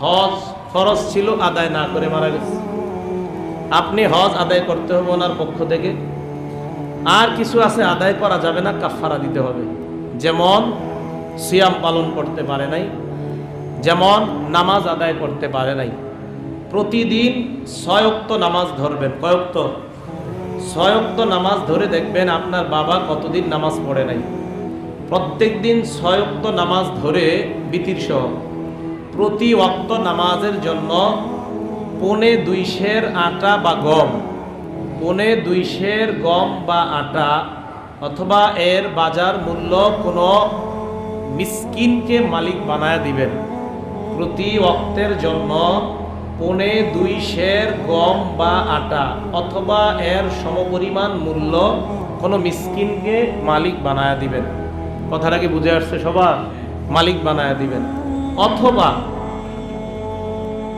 হজ ফরজ ছিল, আদায় না করে মারা গেছে। আপনি হজ আদায় করতে হবে ওনার পক্ষ থেকে। আর কিছু আছে, আদায় করা যাবে না কাফারা দিতে হবে। যেমন সিয়াম পালন করতে পারে নাই, যেমন নামাজ আদায় করতে পারে নাই। প্রতিদিন ছয়ক্ত নামাজ ধরবেন। কয়ক্ত ছয়ক্ত নামাজ ধরে দেখবেন আপনার বাবা কতদিন নামাজ পড়ে নাই। প্রত্যেক দিন ছয়ক্ত নামাজ ধরে বিতির সহ। প্রতি অক্ত নামাজের জন্য পনে দুই সের আটা বা গম, পনে দুই সের গম বা আটা অথবা এর বাজার মূল্য কোনো মিসকিনকে মালিক বানায় দিবেন। প্রতি অক্তের জন্য পনে দুই সের গম বা আটা অথবা এর সমপরিমাণ মূল্য কোনো মিসকিনকে মালিক বানায় দিবেন। কথাটা কি বুঝে আসছে সবার? মালিক বানায় দিবেন। অথবা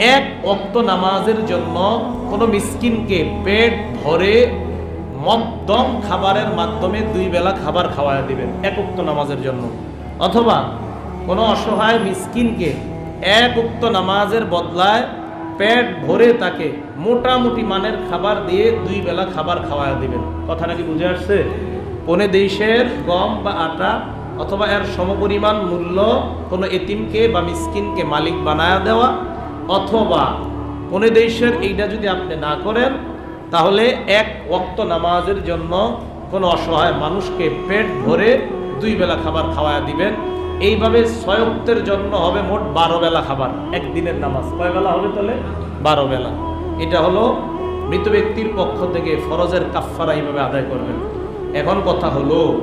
এক অক্ত নামাজের জন্য কোনো মিসকিনকে পেট ভরে মদ্যম খাবারের মাধ্যমে দুই বেলা খাবার খাওয়ায় দিবেন, এক উক্ত নামাজের জন্য। অথবা কোনো অসহায় মিসকিনকে এক উক্ত নামাজের বদলায় পেট ভরে তাকে মোটামুটি মানের খাবার দিয়ে দুই বেলা খাবার খাওয়ায় দিবেন। কথাটা কি বুঝে আসছে? পনে দেশের গম বা আটা অথবা এর সমপরিমাণ মূল্য কোনো এতিমকে বা মিসকিনকে মালিক বানায় দেওয়া অথবা পনে দেশের এইটা যদি আপনি না করেন, তাহলে এক ওক্ত নামাজের জন্য কোনো অসহায় মানুষকে পেট ভরে দুই বেলা খাবার খাওয়ায় দিবেন। এইভাবে ছয় জন্য হবে মোট বারো বেলা খাবার একদিনের নামাজ। কয় বেলা হবে তাহলে? বারো বেলা। এটা হলো মৃত ব্যক্তির পক্ষ থেকে ফরজের কাফফারা এইভাবে আদায় করবেন। এখন কথা হলো,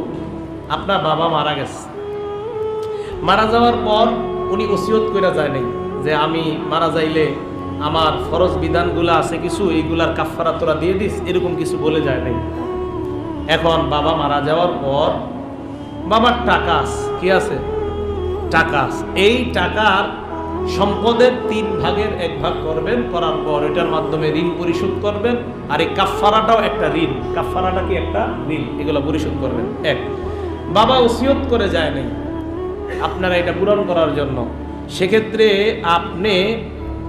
আপনার বাবা মারা গেছে। মারা যাওয়ার পর উনি ওসিয়ত করে যায় নাই। যে আমি মারা যাইলে আমার ফরজ বিধানগুলো আছে কিছু, এইগুলার কাফারা তোরা দিয়ে দিস, এরকম কিছু বলে যায় নাই। এখন বাবা মারা যাওয়ার পর বাবার টাকা কি আছে? টাকা এই টাকার সম্পদের তিন ভাগের এক ভাগ করবেন, করার পর এটার মাধ্যমে ঋণ পরিশোধ করবেন, আর এই কাফারাটাও একটা ঋণ। কাফারাটা কি একটা? ঋণ। এগুলো পরিশোধ করবেন। এক, বাবা ওসিয়ত করে যায় নাই। আপনারা এটা পূরণ করার জন্য। সেক্ষেত্রে আপনি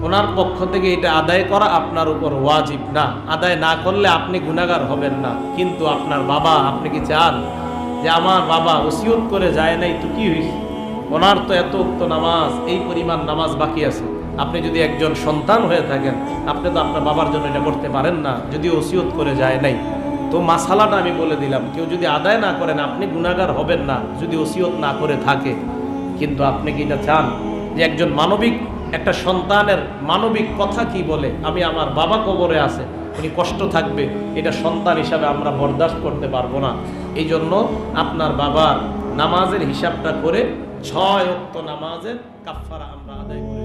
ওনার পক্ষ থেকে এটা আদায় করা আপনার উপর ওয়াজিব না। আদায় না করলে আপনি গুণাগার হবেন না। কিন্তু আপনার বাবা, আপনি কি চান যে আমার বাবা ওসিয়ত করে যায় নাই তো কি হয়েছে ওনার তো এত উক্ত নামাজ, এই পরিমাণ নামাজ বাকি আছে। আপনি যদি একজন সন্তান হয়ে থাকেন, আপনি তো আপনার বাবার জন্য এটা করতে পারেন না যদি ওসিয়ত করে যায় নাই। তো মাসালাটা আমি বলে দিলাম, কেউ যদি আদায় না করেন, আপনি গুণাগার হবেন না, যদি ওসিয়ত না করে থাকে। কিন্তু আপনি কি এটা চান? যে একজন মানবিক, একটা সন্তানের মানবিক কথা কি বলে? আমি আমার বাবা কবরে আছে, উনি কষ্ট থাকবে, এটা সন্তান হিসাবে আমরা বরদাস্ত করতে পারব না। এই জন্য আপনার বাবার নামাজের হিসাবটা করে ছয় অক্ত নামাজের কাফারা আমরা আদায় করি।